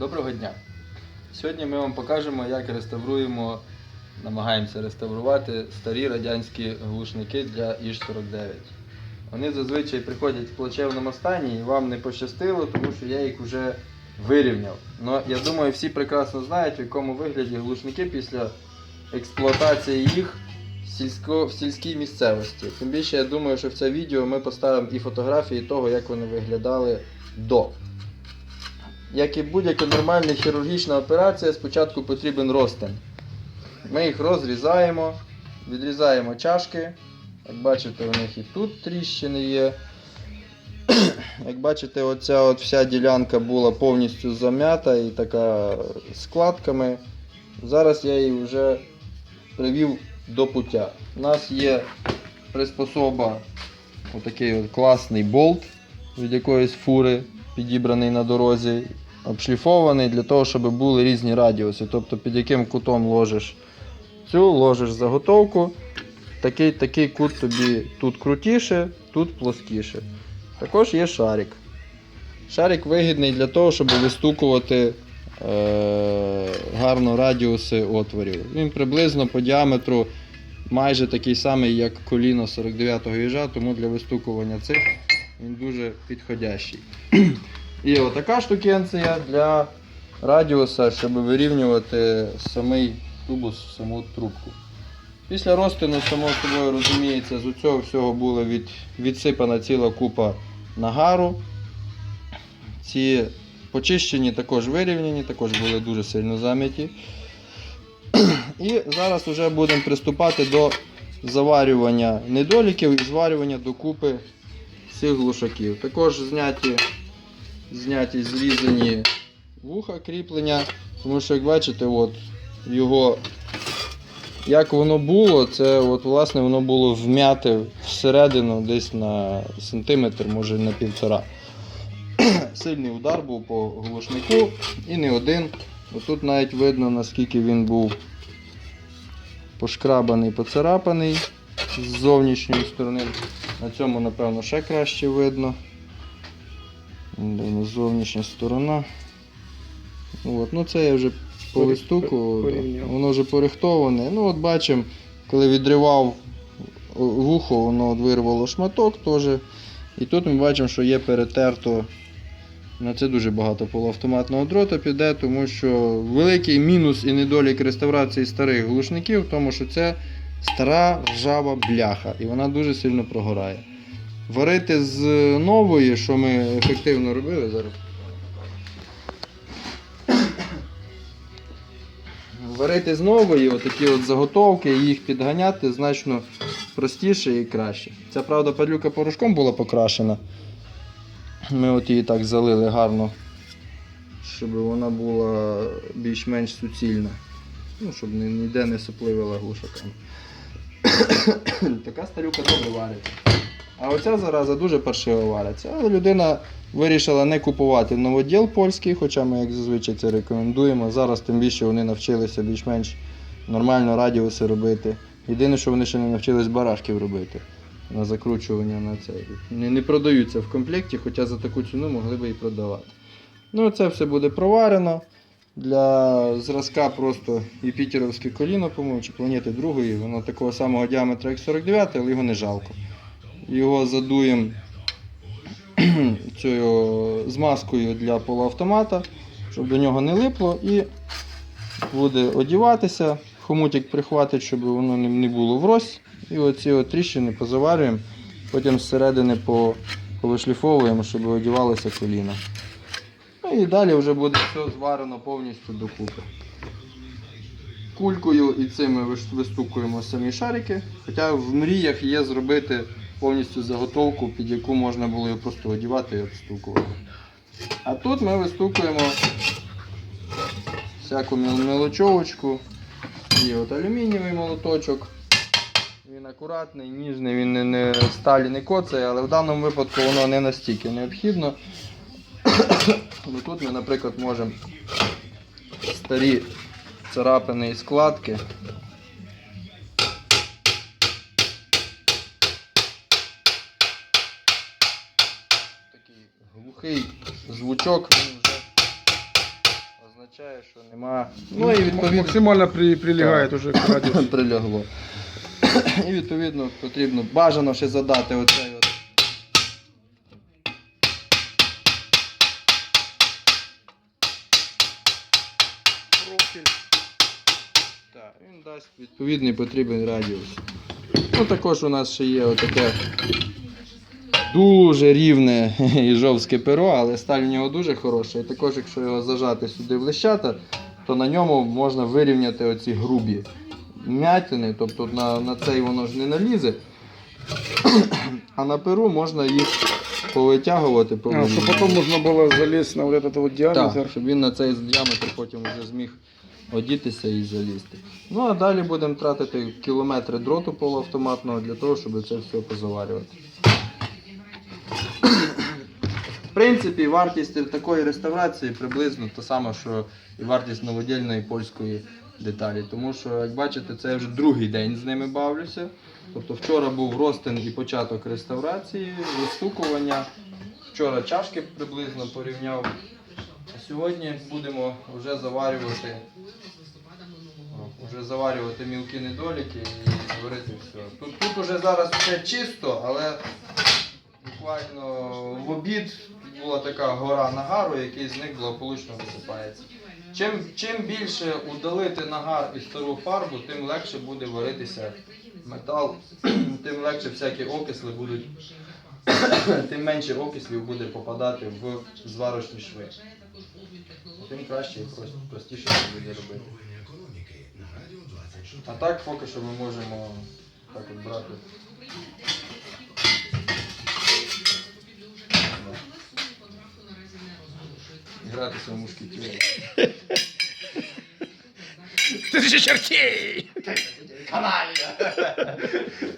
Доброго дня! Сьогодні ми вам покажемо, як реставруємо, намагаємося реставрувати старі радянські глушники для Іж-49. Вони зазвичай приходять в плачевному стані і вам не пощастило, тому що я їх вже вирівняв. Но я думаю, всі прекрасно знають, в якому вигляді глушники після експлуатації їх в, сільській місцевості. Тим більше я думаю, що в це відео ми поставимо і фотографії того, як вони виглядали до. Як і будь-яка нормальна хірургічна операція, спочатку потрібен розтин. Ми їх розрізаємо, відрізаємо чашки. Як бачите, у них і тут тріщини є. Як бачите, оця от вся ділянка була повністю зам'ята і така складками. Зараз я її вже привів до пуття. У нас є приспособа, отакий от класний болт від якоїсь фури, підібраний на дорозі, обшліфований для того, щоб були різні радіуси. Тобто під яким кутом ложиш цю, ложиш заготовку. Такий, такий кут тобі тут крутіше, тут плоскіше. Також є шарик. Шарик вигідний для того, щоб вистукувати е- гарно радіуси отворів. Він приблизно по діаметру майже такий самий, як коліно 49-го їжа, тому для вистукування цих він дуже підходящий. І отака штукенція для радіуса, щоб вирівнювати самий тубус, саму трубку. Після розтину, само собою розуміється, з цього всього була від, відсипана ціла купа нагару. Ці почищені також вирівняні, також були дуже сильно зам'яті. І зараз вже будемо приступати до заварювання недоліків і зварювання докупи цих глушаків. Також зняті, зняті зрізані вуха кріплення, тому що, як бачите, от його як воно було, це от, власне воно було вм'яте всередину десь на сантиметр, може на півтора. Сильний удар був по глушнику і не один. Тут навіть видно, наскільки він був пошкрабаний, поцарапаний з зовнішньої сторони. На цьому, напевно, ще краще видно. Де зовнішня сторона. От. Ну, це я вже по листуку, воно вже порихтоване. Ну, от бачимо, коли відривав вухо, воно вирвало шматок теж. І тут ми бачимо, що є перетерто. На це дуже багато полуавтоматного дрота піде, тому що великий мінус і недолік реставрації старих глушників, тому що це стара ржава бляха, і вона дуже сильно прогорає. Варити з нової, що ми ефективно робили зараз. Варити з нової, отакі от заготовки, їх підганяти значно простіше і краще. Ця правда падлюка порошком була покрашена. Ми от її так залили гарно, щоб вона була більш-менш суцільна. Ну, щоб ні- ніде не сопливила глушаками. така старюка добре вариться. А оця зараза дуже паршиво вариться. Але людина вирішила не купувати новоділ польський, хоча ми, як зазвичай, це рекомендуємо. Зараз тим більше вони навчилися більш-менш нормально радіуси робити. Єдине, що вони ще не навчились барашків робити на закручування на цей. Не, не продаються в комплекті, хоча за таку ціну могли би і продавати. Ну, це все буде проварено. Для зразка просто Юпітеровське коліно, по-моєму, чи планети другої, воно такого самого діаметра, як 49, але його не жалко. Його задуємо цією змазкою для полуавтомата, щоб до нього не липло, і буде одіватися. Хомутик прихватить, щоб воно не- було врозь. І оці тріщини позаварюємо, потім зсередини по- повишліфовуємо, щоб одівалося коліно. Ну і далі вже буде все зварено повністю докупи. Кулькою і цим ми вистукуємо самі шарики. Хоча в мріях є зробити повністю заготовку, під яку можна було його просто одівати і обстукувати. А тут ми вистукуємо всяку мелочовочку. Є от алюмінієвий молоточок. Він акуратний, ніжний, він не, не сталі не коцає, але в даному випадку воно не настільки необхідно. Ну, тут ми, наприклад, можемо старі царапини і складки. Такий глухий звучок, він вже означає, що нема. Ну і відповідно Максимально при, прилегает Так. уже к прилягло. І відповідно потрібно бажано ще задати оцей дасть відповідний потрібний радіус. Ну також у нас ще є отаке дуже рівне іжовське перо, але сталь в нього дуже хороша. І також, якщо його зажати сюди в лещата, то на ньому можна вирівняти оці грубі м'ятини, тобто на, на цей воно ж не налізе. А на перу можна їх повитягувати А, повинні. чтобы потом можно было залезть на вот этот вот диаметр. Так, щоб він на цей діаметр потім вже зміг одітися і залізти. Ну а далі будемо тратити кілометри дроту полуавтоматного для того, щоб це все позаварювати. В принципі, вартість такої реставрації приблизно та сама, що і вартість новодільної польської деталі. Тому що, як бачите, це я вже другий день з ними бавлюся. Тобто вчора був розтин і початок реставрації, вистукування. Вчора чашки приблизно порівняв. А сьогодні будемо вже заварювати, вже заварювати мілкі недоліки і говорити все. Тут, тут уже зараз все чисто, але буквально в обід була така гора нагару, який з них благополучно висипається. Чим, чим більше удалити нагар і стару фарбу, тим легше буде варитися метал, тим легше всякі окисли будуть, тим менше окислів буде попадати в зварочні шви. Тим краще і простіше це буде робити. А так поки що ми можемо так от брати. гратися в мушкетірі. Ти ще чертій!